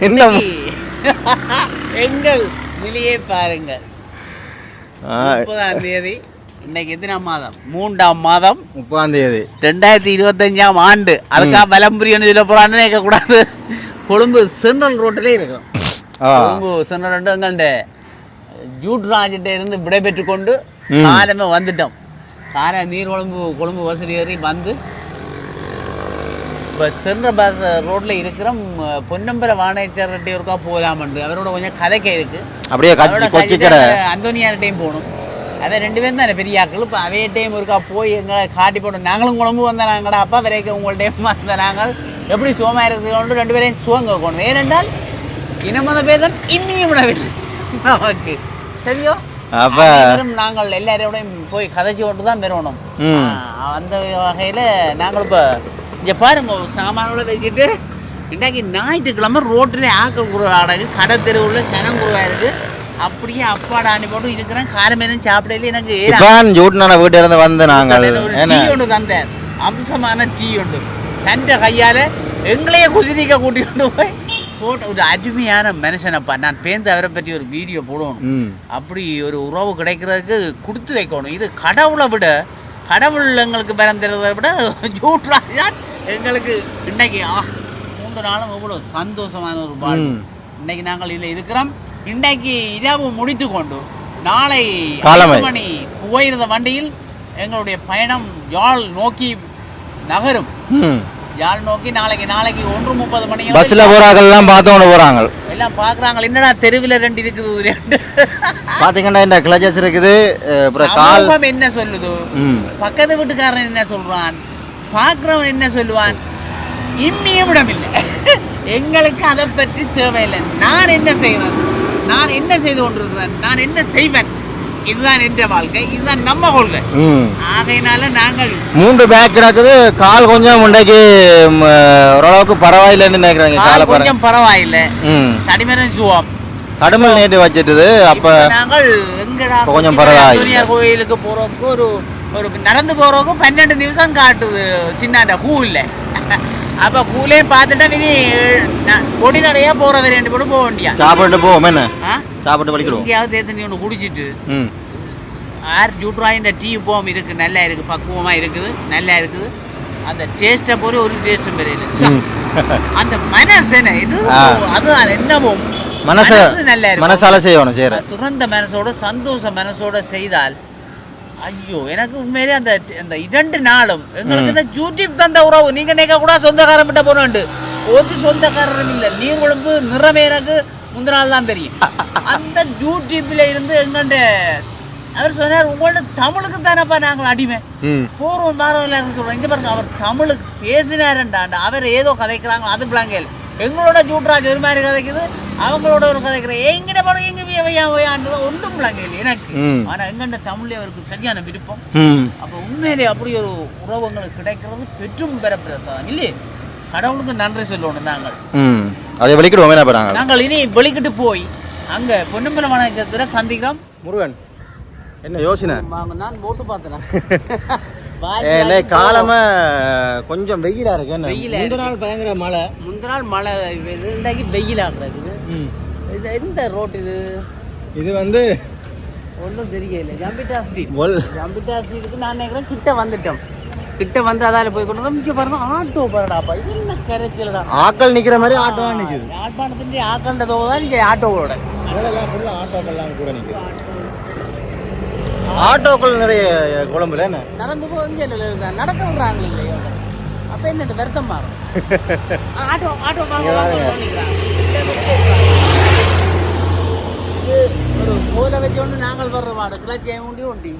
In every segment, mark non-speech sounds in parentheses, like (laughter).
என்ன? எங்கள் நிலையை பாருங்கள். முப்பதாம் தேதி இன்னைக்கு எத்தனாம் மாதம்? மூன்றாம் மாதம். முப்பதாம் தேதி. ரெண்டாயிரத்தி இருபத்தஞ்சாம் ஆண்டு. அதுக்காக பலம்புரியன்னு சொல்ல போறான்னு கேட்கக்கூடாது கொழும்பு சென்ட்ரல் ரோட்டிலே இருக்கிறோம். கொழும்பு சென்ட்ரல் ரோட்டு எங்கள்கிட்ட ஜூட்ராஜிட்ட இருந்து விடைபெற்று கொண்டு. காலமே வந்துட்டோம். காலை நீர் கொழும்பு கொழும்பு வசதி ஏறி வந்து இப்போ சென்ற பஸ் ரோட்டில் இருக்கிற பொன்னம்பல வாணையச்சர்கிட்ட ஒருக்கா போகலாமண்டு அவரோட கொஞ்சம் கதைக்க இருக்கு. அப்படியே அந்தோனியார்ட்டையும் போகணும். அவன் ரெண்டு பேரும் தானே பெரிய ஆக்கள் இப்போ அவையிட்டையும் ஒருக்கா போய் எங்களை காட்டி போட்டோம் நாங்களும் குழம்பு வந்த நாங்கடா அப்பா வரைக்கும் உங்கள்கிட்டையும் வந்த நாங்கள் எப்படி சுகமா இருக்கிறோம் ரெண்டு பேரையும் சுகம் கேட்கணும் ஏனென்றால் இனமத பேதம் இன்னியும் விடவில்லை நமக்கு. சரியோ? அப்ப நாங்கள் எல்லாரோடையும் போய் கதைச்சி கொண்டு தான் பெறணும் அந்த வகையில் நாங்கள் இப்போ இங்கே பாருங்க சாமானோட வச்சுட்டு இன்றைக்கு ஞாயிற்றுக்கிழமை ரோட்டில் ஆக்கள் குருவாடகு கடை தெருவில் சனம் குருவாக இருக்கு அப்படியே அப்பாட ஆணி போட்டு இருக்கிறேன் காரமேனும் சாப்பிடல எனக்கு ஜூட்னான வீட்டு இருந்து வந்து நாங்கள். டீ ஒன்று தந்தார் அம்சமான டீ ஒன்று. தந்த கையால் எங்களையே குசினிக்க கூட்டி கொண்டு போய் போட்டு ஒரு அருமையான மனுஷனப்பா. நான் பேருந்து அவரை பற்றி ஒரு வீடியோ போடணும். ம். அப்படி ஒரு உறவு கிடைக்கிறதுக்கு கொடுத்து வைக்கணும். இது கடவுளை விட கடவுள் எங்களுக்கு பலம் தருவதை விட ஜூட்ராஜ் தான் எங்களுக்கு இன்னைக்கு ஆ மூன்று நாளும் எவ்வளோ சந்தோஷமான ஒரு வாழ்வு. இன்னைக்கு நாங்கள் இதில் இருக்கிறோம். இன்னைக்கு இரவு முடித்து கொண்டு நாளை மணி போயிருந்த வண்டியில் எங்களுடைய பயணம் யாழ் நோக்கி நகரும். யாழ் நோக்கி நாளைக்கு நாளைக்கு ஒன்று முப்பது மணி பஸ்ஸில் போகிறாங்கெல்லாம் பார்த்து போகிறாங்க எல்லாம் பார்க்குறாங்க என்னடா தெருவில் ரெண்டு இருக்குது ரெண்டு. பார்த்தீங்கன்னா இந்த கிளச்சஸ் இருக்குது அப்புறம் கால். என்ன சொல்லுது? பக்கத்து வீட்டுக்காரன் என்ன சொல்றான்? பார்க்குறவன் என்ன சொல்லுவான்? இம்மியும் இடமில்லை எங்களுக்கு அதை பற்றி தேவையில்லை. நான் என்ன செய்வேன்? நான் என்ன செய்து கொண்டிருக்கிறேன்? நான் என்ன செய்வேன்? இதுதான் என்ற வாழ்க்கை. இதுதான் நம்ம கொள்கை. ஆகையினால நாங்கள் மூன்று பேக் கிடக்குது. கால் கொஞ்சம் முண்டைக்கு ஓரளவுக்கு பரவாயில்லைன்னு நினைக்கிறாங்க. காலை கொஞ்சம் பரவாயில்லை. தடிமரம் சுவம். தடுமல் நீட்டு வச்சிட்டுது. அப்போ நாங்கள் எங்கடா கொஞ்சம் பரவாயில்லை. கோயிலுக்கு போறதுக்கு ஒரு ஒரு நடந்து போறதுக்கு பன்னெண்டு நிமிஷம் காட்டுது சின்ன கூல்ல அப்ப கூலே பார்த்துட்டா இனி பொடி நடையா போற ரெண்டு பேரும் போக வேண்டியா? சாப்பிட்டு போவோம் என்ன? சாப்பிட்டு வலிக்கிடுவோம். எங்கேயாவது தேத்தனி ஒன்று குடிச்சிட்டு. ஆர் ஜூட்ராயின் டீ போம் இருக்கு நல்லா இருக்கு பக்குவமா இருக்குது நல்லா இருக்குது. அந்த டேஸ்ட்டை போல ஒரு டேஸ்ட்டும் ம். அந்த மனசு என்ன? இது ஆ. அதுதான் என்னவும் மனச நல்லா மனசால செய்யணும் செய்யற. துறந்த மனசோட சந்தோஷ மனசோட செய்தால் ஐயோ எனக்கு உண்மையிலே அந்த அந்த இரண்டு நாளும் எங்களுக்கு இந்த யூடியூப் தந்த உறவு நீங்க நினைக்க கூட சொந்தக்காரன் கிட்ட போனோண்டு ஒரு சொந்தக்காரரும் இல்லை நீர் குழம்பு நிறமே எனக்கு முந்தின நாள் தான் தெரியும் அந்த யூடியூப்ல இருந்து எங்கள்ட அவர் சொன்னார் உங்களோட தமிழுக்கு தானப்பா நாங்கள் அடிமை ம் போறோம் தாரம் எல்லாரும் சொல்றோம் இங்க பாருங்க அவர் தமிழுக்கு பேசினாருண்டாண்டு அவர் ஏதோ கதைக்கிறாங்க அது பிளாங்கல் எங்களோட ஜூட்ராஜ் ஒரு மாதிரி கதைக்குது அவங்களோட ஒரு கதைக்கிற எங்கிட்ட படம் எங்க வையா வையாண்டு ஒன்றும் பிளாங்கல் எனக்கு. ஆனா எங்கண்ட தமிழ்ல அவருக்கு சரியான விருப்பம். அப்ப உண்மையிலே அப்படி ஒரு உறவு எங்களுக்கு கிடைக்கிறது பெற்றும் பெறப்பிரசாதம் இல்லையே? கடவுளுக்கு நன்றி சொல்லணும் நாங்கள். அதை போகிறாங்க நாங்கள் இனி வெளிக்கிட்டு போய் அங்க பொன்னம்பல வனத்தில் சந்திக்கிறோம். முருகன் என்ன யோசனை? நான் போட்டு பார்த்தேன் ஏலே காலமா கொஞ்சம் வெயிலா இருக்கு முந்தின நாள் பயங்கர மழை. முந்தின நாள் மழை இன்றைக்கு வெயில் ஆகுறது ம் இது எந்த ரோட் இது? இது வந்து ஒன்றும் தெரியல. ஜம்பிட்டா ஸ்ட்ரீட் ஜம்பிட்டா ஸ்ட்ரீட்டுக்கு நான் நினைக்கிறேன் கிட்ட வந்துட்டோம். கிட்ட வந்து அதால போய் கொண்டு வந்து இங்கே பாருங்க ஆட்டோ பாருடாப்பா இது என்ன கரைச்சலடா? ஆட்கள் நிக்கிற மாதிரி ஆட்டோ நிக்குது. யாழ்ப்பாணத்துலேருந்து ஆக்கண்டதோ தான் இங்கே ஆட்டோவோட. ஆட்டோக்கள்லாம் கூட நிக்குது. ஆட்டோக்கள் நிறைய குழம்புல என்ன? நடந்து போய் நடக்க விடுறாங்க இல்லையோ? அப்போ என்ன வருத்தம்? மாறும் (laughs) ஆட்டோ ஆட்டோ பாருங்க. ஒரு கோலை வச்சோண்டு நாங்கள் வர்ற மாடு கிளச்சியை உண்டி உண்டி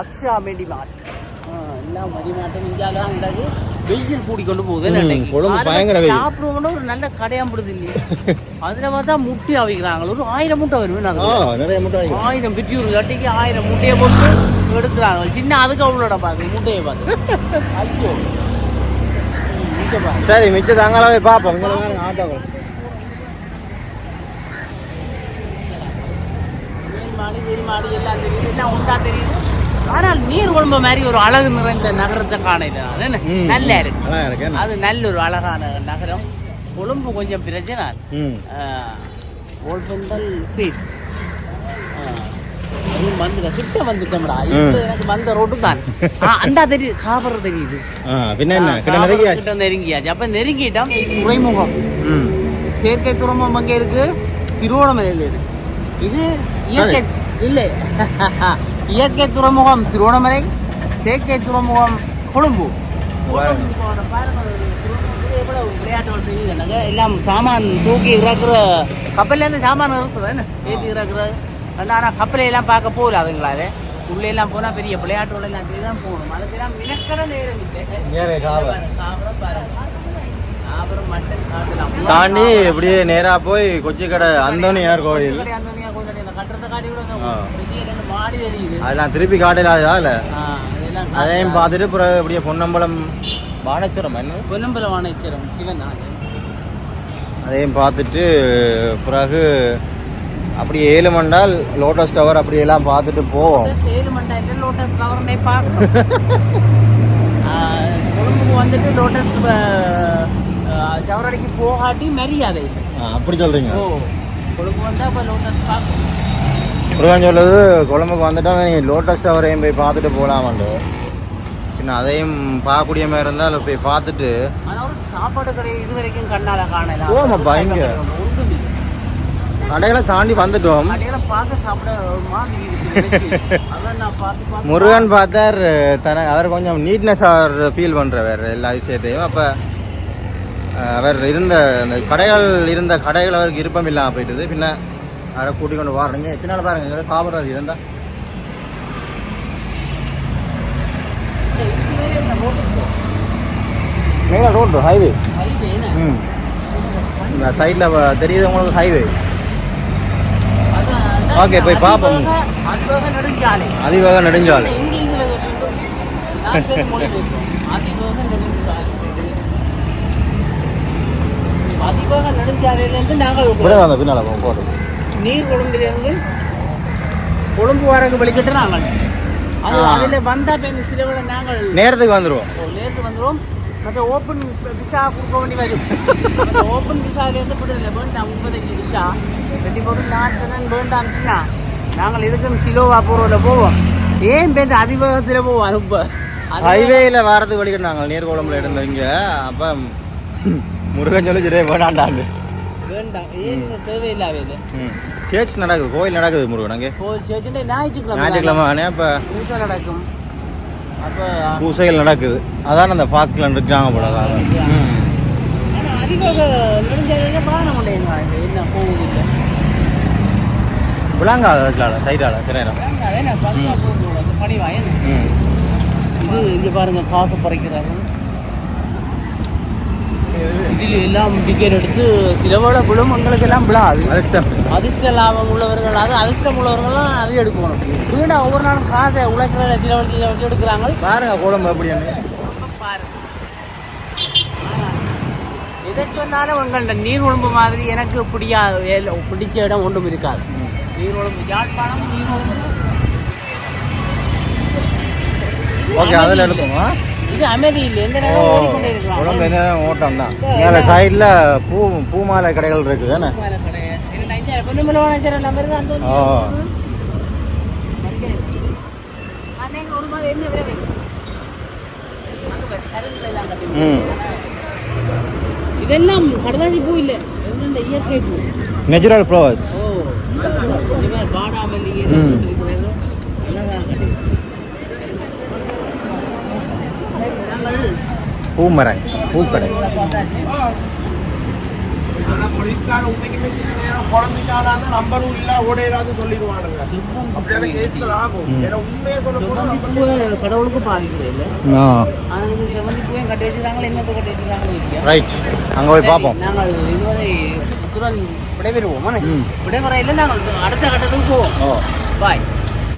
அக்ஷா மெடி மாட் எல்லாம் மதி மாட்டம் இந்தியாவில் இருந்தது வெயில். கூடி கொண்டு போகுது வெயில். சாப்பிடுவோம்னா ஒரு நல்ல கடையாம்பிடுது இல்லையா. அதுல பார்த்தா முட்டை அவிக்கிறாங்க. ஒரு ஆயிரம் முட்டை முட்டை ஆயிரம் பிட்டியூர் கட்டிக்கு ஆயிரம் முட்டையை போட்டு எடுக்கிறாங்க. சின்ன அதுக்கு அவ்வளோட பார்த்து முட்டையை பார்த்து ஐயோ. சரி மிச்சம் தாங்களாவே பார்ப்போம். ஆட்டோக்கள் மேல் மாடி எல்லாம் தெரியுது எல்லாம் உண்டா தெரியுது? ஆனால் நீர் குழம்பு மாதிரி ஒரு அழகு நிறைந்த நகரத்தை காணல என்ன? ம். நல்லா இருக்கு? அது நல்ல ஒரு அழகான நகரம். கொழும்பு கொஞ்சம் பிரச்சனை கிட்ட வந்துட்டோம்டா. இப்போ எனக்கு வந்த ரோட்டு தான். அந்தா தெரியுது காபர் தெரியுது. கிட்ட நெருங்கியாச்சு? அப்ப நெருங்கிட்டோம் துறைமுகம். செயற்கை துறைமுகம் அங்கே இருக்கு திருவோணமலையில் இருக்கு. இது இயற்கை இல்லை. இயற்கை துறைமுகம் திருவோணமலை செயற்கை துறைமுகம் கொழும்பு. எல்லாம் சாமான் தூக்கி இறக்குற கப்பல்லேருந்து சாமான் இருக்குது என்ன? ஏற்றி இறக்குறது. ஆனால் கப்பலை எல்லாம் பார்க்க போகல அவங்களால. உள்ளே எல்லாம் போனால் பெரிய விளையாட்டுகள் எல்லாம் தான் போகணும். அதுக்கெல்லாம் மினக்கட நேரம் இல்லை. காவரம் மட்டன் தாண்டி இப்படியே நேரா போய் கொச்சிக்கடை அந்தோனியார் கோயில் அதெல்லாம் திருப்பி காட்டலாதா இல்லை? அதையும் பார்த்துட்டு அப்புறம் இப்படியே பொன்னம்பலம் பானச்சுரம் என்ன? பொன்னம்பல வாணைச்சரம் சிவன் அதையும் பார்த்துட்டு பிறகு அப்படி ஏழு மண்டால் லோட்டஸ் டவர் அப்படி எல்லாம் பார்த்துட்டு போவோம் ஏழு மண்டாயிரம் லோட்டஸ் ஃப்ளவர்னே பார்க்கணும். (laughs) கொழும்புக்கு வந்துட்டு லோட்டஸ் சவரடிக்கு போகாட்டி மரியாதை. அப்படி சொல்றீங்க. ஓ கொழும்பு வந்தால் இப்போ லோட்டஸ் பார்க்கணும். முருகன் சொல்லுது கொழம்புக்கு வந்துட்டா நீ லோட்டஸ் டவரையும் போய் பார்த்துட்டு போகலாமாண்டு பின்ன அதையும் பார்க்கக்கூடிய மாதிரி இருந்தால் போய் பார்த்துட்டு. சாப்பாடு கடை இது வரைக்கும் கண்ணால காணல. போமாப்பா, இங்க. கடைகளை தாண்டி வந்துட்டோம். (laughs) முருகன் பார்த்தார் தன அவர் கொஞ்சம் நீட்னஸ் அவர் ஃபீல் பண்ணுறவர் எல்லா விஷயத்தையும். அப்போ அவர் இருந்த அந்த கடைகள் இருந்த கடைகள் அவருக்கு விருப்பம் இல்லாமல் போயிட்டுது. பின்ன அவரை கூட்டிக் கொண்டு வரணுங்க பின்னால் பாருங்க காபராது இருந்தா மேலே ரோடு ஹைவே? ம் இந்த சைடில் தெரியுது உங்களுக்கு ஹைவே Okay, போய் பார்ப்போம். அதிவேக- நெடுஞ்சாலை அதிவேக நெடுஞ்சாலையிலேருந்து நாங்கள் பின்னால் போகிறோம் நீர் கொழும்பிலிருந்து கொழும்பு வரக்கு வெளிக்கிட்டு நாங்கள். அது. அதில் வந்தால் இப்போ இந்த சிலவில் நாங்கள் நேரத்துக்கு வந்துடுவோம் நேற்று வந்துடும் மற்ற ஓப்பன் விசா கொடுக்க வேண்டி வரும். அந்த ஓப்பன் விசாலேருந்து விடுதலை வேண்டாம் முப்பத்தஞ்சு விசா கட்டி போட்டு நான் சொன்னேன் வேண்டாம் சொன்னா நாங்கள் இதுக்குன்னு சிலோவா போகிறோம்ல போவோம். ஏன் பேருந்து அதிவேகத்தில் போவோம்? ரொம்ப. ஹைவேல வாரத்துக்கு வழிகிட்டு நாங்கள் நீர்கோளம்ல இருந்தோம் இங்க. அப்ப முருகன் சொல்லி சரி வேண்டாண்டாண்டு வேண்டாம் ஏன் இது தேவையில்லாத இது சேர்ச் நடக்குது கோயில் நடக்குது முருகன் அங்கே போய் சேர்ச்சுட்டு ஞாயிற்றுக்கிழமை ஞாயிற்றுக்கிழமை ஆனே அப்ப பூசை நடக்கும் அப்போ பூசைகள் நடக்குது அதான் அந்த பார்க்கில் இருக்காங்க போல அதான். ம். ஆனால் அதிவேக நெடுஞ்சாலையில உண்டைங்க என்ன போகுது இல்லை விளாங்கா இருக்கலாம் சைடால திரையிடம் இது இங்க பாருங்க காசு பறைக்கிறாங்க இதில் எல்லாம் டிக்கெட் எடுத்து சிலவோட விழும் எங்களுக்கு எல்லாம் விழாது அதிர்ஷ்டம். அதிர்ஷ்ட லாபம் உள்ளவர்கள் அது அதிர்ஷ்டம் உள்ளவர்கள்லாம் அது எடுக்கணும். வீணா ஒவ்வொரு நாளும் காசை உழைக்கிற சிலவழிச்சு சிலவழிச்சு எடுக்கிறாங்க. பாருங்க கோலம் எப்படின்னு எதை சொன்னாலும் உங்கள்ட்ட நீர் ஒழும்பு மாதிரி எனக்கு பிடியா பிடிச்ச இடம் ஒன்றும் இருக்காது. நீர் ஒழும்பு யாழ்ப்பாணம் நீர் ஒழும்பு ஓகே அதில் எடுப்போமா? இது அமைதி இல்லை எந்த நேரம் ஓடிக்கொண்டே இருக்கலாம். குழம்பு என்ன ஓட்டம் தான். மேலே சைடில் பூ பூ மாலை கடைகள் இருக்குது தானே? ஓ. இதெல்லாம் கடதாசி பூ இல்ல. இந்த இயற்கை பூ. நேச்சுரல் ஃப்ளவர்ஸ் ஓ பூ மரங்க பூக்கடை அங்க போய் பார்ப்போம். விடைபெறுவோம். விடைமுறையில் நாங்கள் அடுத்த கட்டத்துக்கு போவோம். பாய்